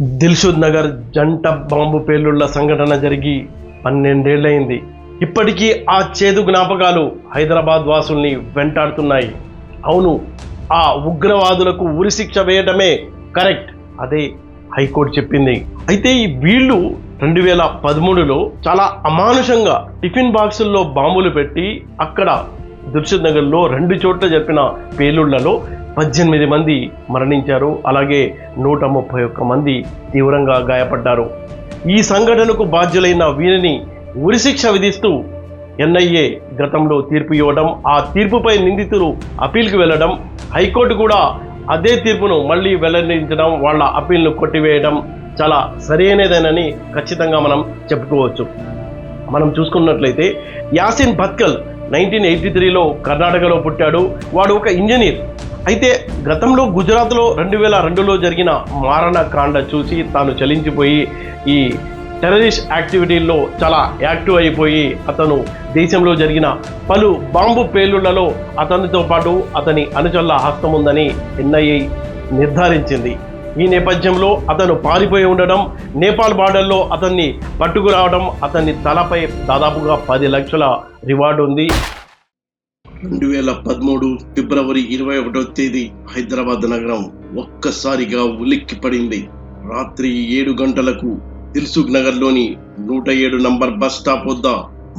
దిల్షుద్ నగర్ జంట బాంబు పేలుళ్ళ సంఘటన జరిగి పన్నెండేళ్ళైంది ఇప్పటికీ ఆ చేదు జ్ఞాపకాలు హైదరాబాద్ వాసుల్ని వెంటాడుతున్నాయి. అవును ఆ ఉగ్రవాదులకు ఉరిశిక్ష వేయడమే కరెక్ట్ అదే హైకోర్టు చెప్పింది. అయితే ఈ వీళ్ళు రెండు వేల పదమూడులో చాలా అమానుషంగా టిఫిన్ బాక్సుల్లో బాంబులు పెట్టి అక్కడ దిల్షుద్ నగర్లో రెండు చోట్ల జరిపిన పేలుళ్ళలో పద్దెనిమిది మంది మరణించారు. అలాగే నూట ముప్పై ఒక్క మంది తీవ్రంగా గాయపడ్డారు. ఈ సంఘటనకు బాధ్యులైన వీరిని ఉరిశిక్ష విధిస్తూ ఎన్ఐఏ గతంలో తీర్పు ఇవ్వడం ఆ తీర్పుపై నిందితులు అప్పీల్కి వెళ్ళడం హైకోర్టు కూడా అదే తీర్పును మళ్ళీ వెల్లడించడం వాళ్ళ అప్పీల్ను కొట్టివేయడం చాలా సరైనదేనని ఖచ్చితంగా మనం చెప్పుకోవచ్చు. మనం చూసుకున్నట్లయితే యాసిన్ భత్కల్ నైన్టీన్ ఎయిటీ త్రీలో కర్ణాటకలో పుట్టాడు. వాడు ఒక ఇంజనీర్. అయితే గతంలో గుజరాత్లో రెండు వేల రెండులో జరిగిన మారణ కాండ చూసి తాను చలించిపోయి ఈ టెర్రరిస్ట్ యాక్టివిటీల్లో చాలా యాక్టివ్ అయిపోయి అతను దేశంలో జరిగిన పలు బాంబు పేలుళ్ళలో అతనితో పాటు అతని అనుచరుల హస్తం ఉందని ఎన్ఐఏ నిర్ధారించింది. ఈ నేపథ్యంలో అతను పారిపోయి ఉండడం నేపాల్ బార్డర్లో అతన్ని పట్టుకురావడం అతని తలపై దాదాపుగా పది లక్షల రివార్డు ఉంది. రెండు వేల పదమూడు ఫిబ్రవరి ఇరవై ఒకటో తేదీ హైదరాబాద్ నగరం ఒక్కసారిగా ఉలిక్కి పడింది రాత్రి ఏడు గంటలకు దిల్సుఖ్ నగర్లోని నూట ఏడు నంబర్ బస్ స్టాప్ వద్ద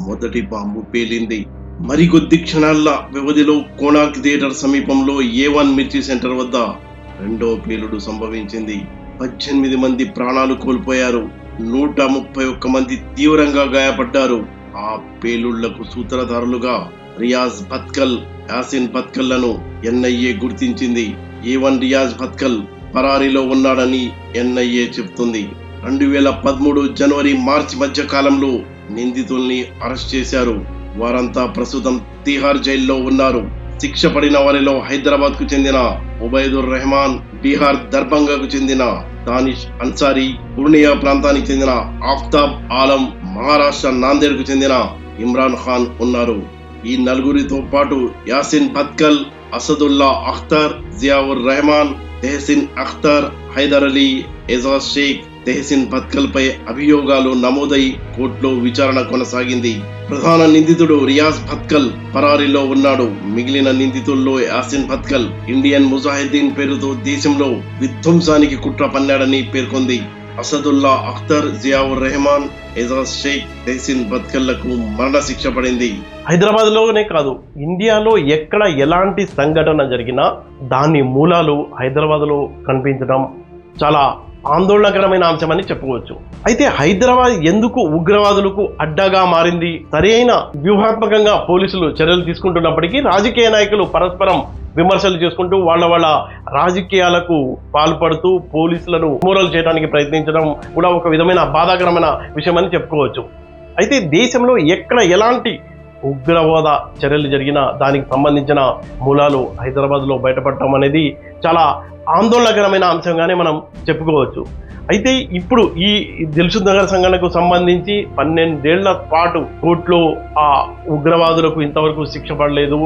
మొదటి బాంబు పేలింది. మరికొద్ది క్షణాల వ్యవధిలో కోణార్క్ థియేటర్ సమీపంలో ఏ వన్ మిర్చి సెంటర్ వద్ద రెండో పేలుడు సంభవించింది. పద్దెనిమిది మంది ప్రాణాలు కోల్పోయారు. నూట ముప్పై ఒక్క మంది తీవ్రంగా గాయపడ్డారు. ఆ పేలుళ్ళకు సూత్రధారులుగా రియాజ్ భత్కల్ యాసిన్ భత్కల్లను ఎన్ఐఏ గుర్తించింది. ఈవన్ వన్ రియాజ్ భత్కల్ పరారీలో ఉన్నాడని ఎన్ఐఏ చెబుతుంది. రెండు వేల పదమూడు జనవరి మార్చి మధ్య కాలంలో నిందితుల్ని అరెస్ట్ చేశారు. వారంతా ప్రస్తుతం తిహార్ జైల్లో ఉన్నారు. శిక్ష పడిన వారిలో హైదరాబాద్కు చెందిన ఉబైదుర్ రెహమాన్ బీహార్ దర్భంగాకు చెందిన దానిష్ అన్సారీ పూర్ణియా ప్రాంతానికి చెందిన ఆఫ్తాబ్ ఆలం మహారాష్ట్ర నాందేడ్కు చెందిన ఇమ్రాన్ ఖాన్ ఉన్నారు. ఈ నలుగురితో పాటు యాసిన్ భత్కల్ అసదుల్లా అఖ్తర్ జియావుర్ రెహమాన్ తెహసిన్ అఖ్తర్ హైదర్ అలీ ఎజాజ్ షేక్ తెహసిన్ భత్కల్ పై అభియోగాలు నమోదై కోర్టులో విచారణ కొనసాగింది. ప్రధాన నిందితుడు రియాజ్ భత్కల్ పరారీలో ఉన్నాడు. మిగిలిన నిందితుల్లో యాసిన్ భత్కల్ ఇండియన్ ముజాహిద్దీన్ పేరుతో దేశంలో విధ్వంసానికి కుట్ర పన్నాడని పేర్కొంది. అసదుల్లా అఖ్తర్ జియావుర్ రెహమాన్ ఎజాజ్ షేక్ తెహసిన్ మరణ మరణశిక్ష పడింది. హైదరాబాద్లోనే కాదు ఇండియాలో ఎక్కడ ఎలాంటి సంఘటన జరిగినా దాని మూలాలు హైదరాబాద్లో కనిపించడం చాలా ఆందోళనకరమైన అంశమని చెప్పుకోవచ్చు. అయితే హైదరాబాద్ ఎందుకు ఉగ్రవాదులకు అడ్డగా మారింది? సరైన వ్యూహాత్మకంగా పోలీసులు చర్యలు తీసుకుంటున్నప్పటికీ రాజకీయ నాయకులు పరస్పరం విమర్శలు చేసుకుంటూ వాళ్ళ వాళ్ళ రాజకీయాలకు పాల్పడుతూ పోలీసులను మూరలు చేయడానికి ప్రయత్నించడం కూడా ఒక విధమైన బాధాకరమైన విషయమని చెప్పుకోవచ్చు. అయితే దేశంలో ఎక్కడ ఎలాంటి ఉగ్రవాద చర్యలు జరిగినా దానికి సంబంధించిన మూలాలు హైదరాబాద్లో బయటపడటం అనేది చాలా ఆందోళనకరమైన అంశంగానే మనం చెప్పుకోవచ్చు. అయితే ఇప్పుడు ఈ దిల్సుద్ నగర్ సంఘటనకు సంబంధించి పన్నెండేళ్ళ పాటు కోర్టులో ఆ ఉగ్రవాదులకు ఇంతవరకు శిక్ష పడలేదు.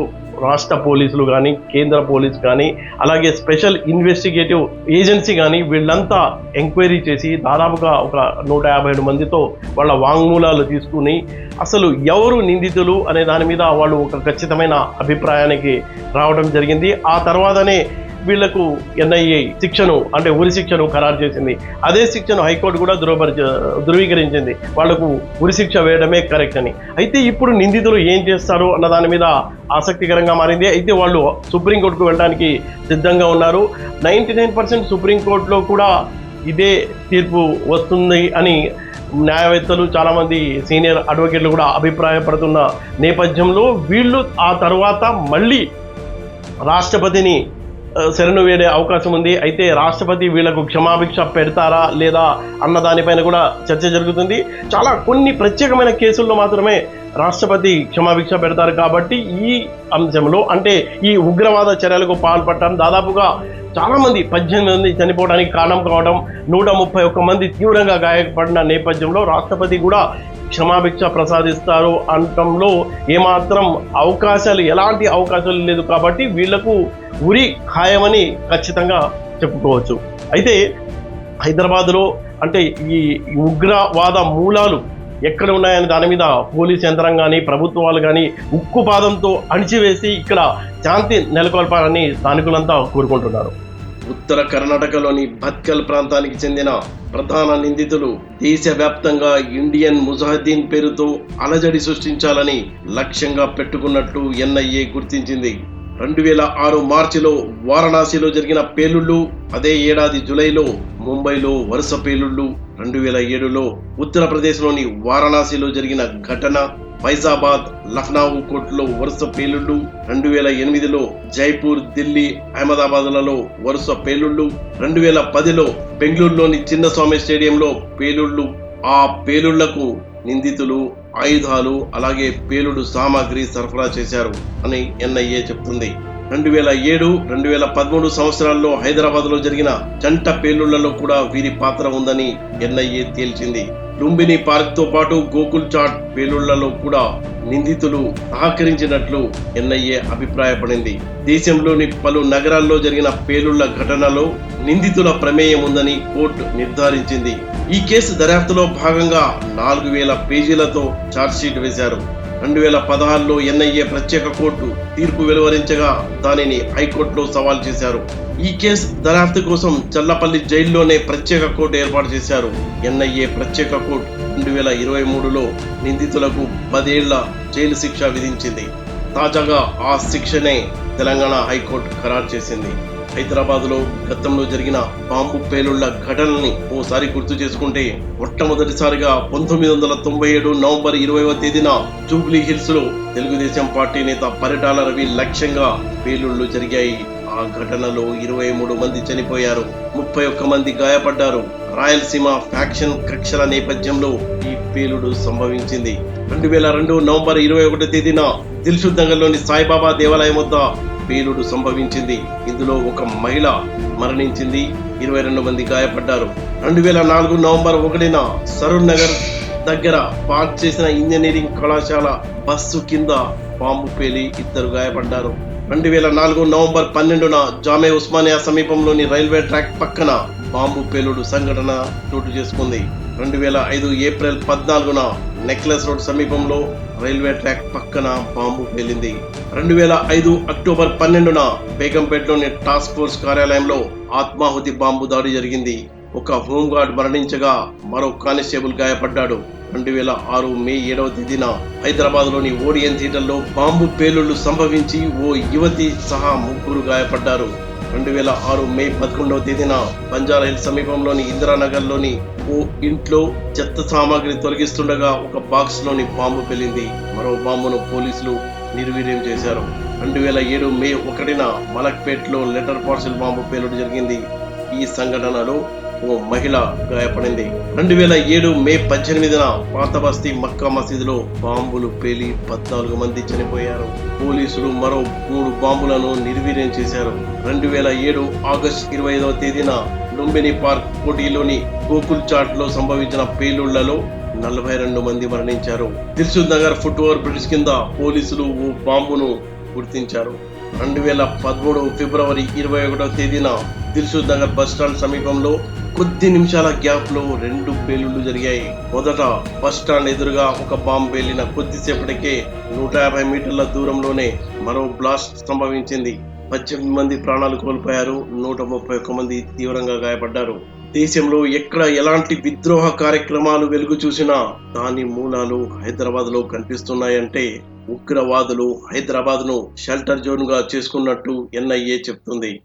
రాష్ట్ర పోలీసులు కానీ కేంద్ర పోలీస్ కానీ అలాగే స్పెషల్ ఇన్వెస్టిగేటివ్ ఏజెన్సీ కానీ వీళ్ళంతా ఎంక్వైరీ చేసి దాదాపుగా ఒక నూట యాభై ఏడు మందితో వాళ్ళ వాంగ్మూలాలు తీసుకుని అసలు ఎవరు నిందితులు అనే దాని మీద వాళ్ళు ఒక ఖచ్చితమైన అభిప్రాయానికి రావడం జరిగింది. ఆ తర్వాతనే వీళ్ళకు ఎన్ఐఏ శిక్షను అంటే ఉరి శిక్షను ఖరారు చేసింది. అదే శిక్షను హైకోర్టు కూడా ధృవపరి ధృవీకరించింది. వాళ్ళకు ఉరి శిక్ష వేయడమే కరెక్ట్ అని. అయితే ఇప్పుడు నిందితులు ఏం చేస్తారు అన్న దాని మీద ఆసక్తికరంగా మారింది. అయితే వాళ్ళు సుప్రీంకోర్టుకు వెళ్ళడానికి సిద్ధంగా ఉన్నారు. నైంటీ నైన్ పర్సెంట్ సుప్రీంకోర్టులో కూడా ఇదే తీర్పు వస్తుంది అని న్యాయవేత్తలు చాలామంది సీనియర్ అడ్వకేట్లు కూడా అభిప్రాయపడుతున్న నేపథ్యంలో వీళ్ళు ఆ తర్వాత మళ్ళీ రాష్ట్రపతిని శరణు వేడే అవకాశం ఉంది. అయితే రాష్ట్రపతి వీళ్ళకు క్షమాభిక్ష పెడతారా లేదా అన్న దానిపైన కూడా చర్చ జరుగుతుంది. చాలా కొన్ని ప్రత్యేకమైన కేసుల్లో మాత్రమే రాష్ట్రపతి క్షమాభిక్ష పెడతారు కాబట్టి ఈ అంశంలో అంటే ఈ ఉగ్రవాద చర్యలకు పాల్పడటం దాదాపుగా చాలామంది పద్దెనిమిది మంది చనిపోవడానికి కారణం కావడం నూట ముప్పై ఒక్క మంది తీవ్రంగా గాయపడిన నేపథ్యంలో రాష్ట్రపతి కూడా క్షమాభిక్ష ప్రసాదిస్తారు అనటంలో ఏమాత్రం అవకాశాలు ఎలాంటి అవకాశాలు లేదు కాబట్టి వీళ్ళకు ఉరి ఖాయమని ఖచ్చితంగా చెప్పుకోవచ్చు. అయితే హైదరాబాద్లో అంటే ఈ ఉగ్రవాద మూలాలు ఎక్కడ ఉన్నాయని దాని మీద పోలీస్ యంత్రం కానీ ప్రభుత్వాలు కానీ ఉక్కు పాదంతో అణిచివేసి ఇక్కడ శాంతి నెలకొల్పాలని స్థానికులంతా కోరుకుంటున్నారు. ఉత్తర కర్ణాటకలోని భత్కల్ ప్రాంతానికి చెందిన ప్రధాన నిందితులు దేశవ్యాప్తంగా ఇండియన్ ముజాహిద్దీన్ పేరుతో అలజడి సృష్టించాలని లక్ష్యంగా పెట్టుకున్నట్టు ఎన్ఐఏ గుర్తించింది. రెండు వేల ఆరు మార్చిలో వారణాసిలో జరిగిన పేలుళ్ళు అదే ఏడాది జులైలో ముంబైలో వరుస పేలుళ్ళు రెండు వేల ఏడులో ఉత్తరప్రదేశ్లోని వారణాసిలో జరిగిన ఘటన ఫైజాబాద్ లక్నౌ కోర్టులో వరుస పేలుళ్ళు రెండు వేల ఎనిమిదిలో జైపూర్ ఢిల్లీ అహ్మదాబాద్లలో వరుస పేలుళ్ళు రెండు వేల పదిలో బెంగళూరులోని చిన్నస్వామి స్టేడియంలో పేలుళ్ళు ఆ పేలుళ్ళకు నిందితులు ఆయుధాలు అలాగే పేలుడు సామాగ్రి సరఫరా చేశారు అని ఎన్ఐఏ చెప్తుంది. రెండు వేల ఏడు రెండు వేల పదమూడు సంవత్సరాల్లో హైదరాబాద్లో జరిగిన జంట పేలుళ్ళలో కూడా వీరి పాత్ర ఉందని ఎన్ఐఏ తేల్చింది. లుంబిని పార్క్తో పాటు గోకుల్ చాట్ పేలుళ్ళలో కూడా నిందితులు సహకరించినట్లు ఎన్ఐఏ అభిప్రాయపడింది. దేశంలోని పలు నగరాల్లో జరిగిన పేలుళ్ళ ఘటనలో నిందితుల ప్రమేయం ఉందని కోర్టు నిర్ధారించింది. ఈ కేసు దర్యాప్తులో భాగంగా నాలుగు వేల పేజీలతో ఛార్జ్షీట్ వేశారు. రెండు వేల పదహారులో ఎన్ఐఏ ప్రత్యేక కోర్టు తీర్పు వెలువరించగా దానిని హైకోర్టులో సవాల్ చేశారు. ఈ కేసు దర్యాప్తు కోసం చల్లపల్లి జైల్లోనే ప్రత్యేక కోర్టు ఏర్పాటు చేశారు. ఎన్ఐఏ ప్రత్యేక కోర్టు రెండు వేల ఇరవై మూడులో నిందితులకు పదేళ్ళ జైలు శిక్ష విధించింది. తాజాగా ఆ శిక్షనే తెలంగాణ హైకోర్టు ఖరారు చేసింది. హైదరాబాద్లో గతంలో జరిగిన బాంబు పేలుళ్ళ ఘటనని ఓసారి గుర్తు చేసుకుంటే మొట్టమొదటిసారిగా పంతొమ్మిది వందల తొంభై ఏడు నవంబర్ ఇరవైవ తేదీన జూబ్లీ హిల్స్లో తెలుగుదేశం పార్టీ నేత పరిటాల రవి లక్ష్యంగా పేలుళ్ళు జరిగాయి. ఆ ఘటనలో ఇరవై మూడు మంది చనిపోయారు. ముప్పై ఒక్క మంది గాయపడ్డారు. రాయలసీమ ఫ్యాక్షన్ కక్షల నేపథ్యంలో ఈ పేలుడు సంభవించింది. రెండు వేల రెండు నవంబర్ ఇరవై ఒకటో తేదీన దిల్షుద్ సాయిబాబా దేవాలయం వద్ద పేలుడు సంభవించింది. ఇందులో ఒక మహిళ మరణించింది. ఇరవై రెండు మంది గాయపడ్డారు. రెండు వేల నాలుగు నవంబర్ ఒకటిన సరూర్ నగర్ దగ్గర పార్క్ చేసిన ఇంజనీరింగ్ కళాశాల బస్సు కింద బాంబు పేలి ఇద్దరు గాయపడ్డారు. రెండు వేల నాలుగు నవంబర్ పన్నెండున జామే ఉస్మానియా సమీపంలోని రైల్వే ట్రాక్ పక్కన బాంబు పేలుడు సంఘటన చోటు చేసుకుంది. రెండు వేల ఐదు ఏప్రిల్ పద్నాలుగున నెక్లెస్ రోడ్ సమీపంలో రైల్వే ట్రాక్ పక్కన బాంబు పేలింది. రెండు వేల ఐదు అక్టోబర్ పన్నెండున బేగంపేటలోని టాస్క్ ఫోర్స్ కార్యాలయంలో ఆత్మాహుతి బాంబు దాడి జరిగింది. ఒక హోంగార్డ్ మరణించగా మరో కానిస్టేబుల్ గాయపడ్డాడు. రెండు వేల ఆరు మే ఏడవ తేదీన హైదరాబాద్లోని ఓడియన్ థియేటర్లో బాంబు పేలుళ్ళు సంభవించి ఓ యువతి సహా ముగ్గురు గాయపడ్డారు. రెండు వేల ఆరు మే పదకొండవ తేదీన బంజారా హిల్స్ సమీపంలోని ఇందిరానగర్లోని ఓ ఇంట్లో చెత్త సామాగ్రి తొలగిస్తుండగా ఒక బాక్స్లోని బాంబు పేలింది. మరో బాంబును పోలీసులు నిర్వీర్యం చేశారు. రెండు వేల ఏడు మే ఒకటిన మలక్పేట్లో లెటర్ పార్సిల్ బాంబు పేలుడు జరిగింది. ఈ సంఘటనలో ఓ మహిళ గాయపడింది. రెండు వేల ఏడు మే పద్దెనిమిదిన పాత బస్తీ మక్కా మసీదులో బాంబులు పేలి పద్నాలుగు మంది చనిపోయారు. పోలీసులు మరో మూడు బాంబులను నిర్వీర్యం చేశారు. రెండు వేల ఏడు ఆగస్టు ఇరవై ఐదవ తేదీన లుంబిని పార్క్ కోటిలోని గోకుల్ చాట్లో సంభవించిన పేలుళ్ళలో నలభై రెండు మంది మరణించారు. Dilsukh Nagar foot over bridge కింద పోలీసులు ఓ బాంబును గుర్తించారు. రెండు వేల పదమూడు ఫిబ్రవరి ఇరవై ఒకటో తేదీన దిల్సు నగర్ బస్ స్టాండ్ సమీపంలో కొద్ది నిమిషాల గ్యాప్లో రెండు పేలుళ్ళు జరిగాయి. మొదట బస్ స్టాండ్ ఎదురుగా ఒక బాంబు పేలిన కొద్దిసేపటికే నూట యాభై మీటర్ల దూరంలోనే మరో బ్లాస్ట్ సంభవించింది. పద్దెనిమిది మంది ప్రాణాలు కోల్పోయారు. నూట ముప్పై ఒక్క మంది తీవ్రంగా గాయపడ్డారు. దేశంలో ఎక్కడ ఎలాంటి విద్రోహ కార్యక్రమాలు వెలుగు చూసినా దాని మూలాలు హైదరాబాద్లో కనిపిస్తున్నాయంటే ఉగ్రవాదులు హైదరాబాద్ను షెల్టర్ జోన్గా చేసుకున్నట్టు ఎన్ఐఏ చెప్తుంది.